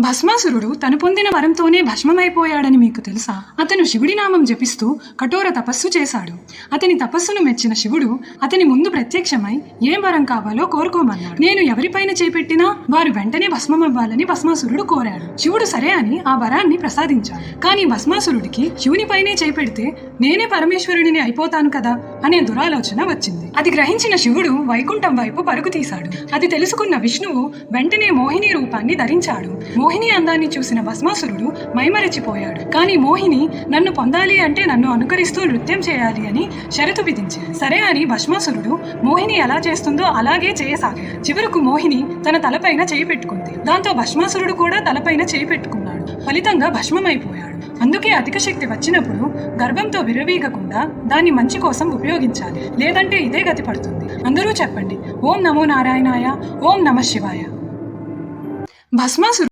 భస్మాసురుడు తను పొందిన వరంతోనే భస్మమైపోయాడని మీకు తెలుసా? అతను శివుడి నామం జపిస్తూ కఠోర తపస్సు చేశాడు. అతని తపస్సును మెచ్చిన శివుడు అతని ముందు ప్రత్యక్షమై ఏం వరం కావాలో కోరుకోమన్నాడు. నేను ఎవరిపైన చేపెట్టినా వారు వెంటనే భస్మమవ్వాలని భస్మాసురుడు కోరాడు. శివుడు సరే అని ఆ వరాన్ని ప్రసాదించాడు. కానీ భస్మాసురుడికి శివునిపైనే చేపెడితే నేనే పరమేశ్వరుడిని అయిపోతాను కదా అనే దురాలోచన వచ్చింది. అది గ్రహించిన శివుడు వైకుంఠం వైపు పరుగు తీశాడు. అది తెలుసుకున్న విష్ణువు వెంటనే మోహిని రూపాన్ని ధరించాడు. మోహిని అందాన్ని చూసిన భస్మాసురుడు మైమరచిపోయాడు. కానీ మోహిని నన్ను పొందాలి అంటే నన్ను అనుకరిస్తూ నృత్యం చేయాలి అని షరతు విధించాడు. సరే అని భస్మాసురుడు మోహిని ఎలా చేస్తుందో అలాగే చేయసాగాడు. చివరకు మోహిని తన తలపైన చేయి పెట్టుకుంది. దాంతో భస్మాసురుడు కూడా తలపైన చేయి పెట్టుకున్నాడు. ఫలితంగా భస్మమైపోయాడు. అందుకే అధిక శక్తి వచ్చినప్పుడు గర్భంతో విరవీగకుండా దాన్ని మంచి కోసం ఉపయోగించాలి. లేదంటే ఇదే గతి పడుతుంది. అందరూ చెప్పండి ఓం నమో నారాయణాయ ఓం నమ శివాయ. భస్మాసురుడు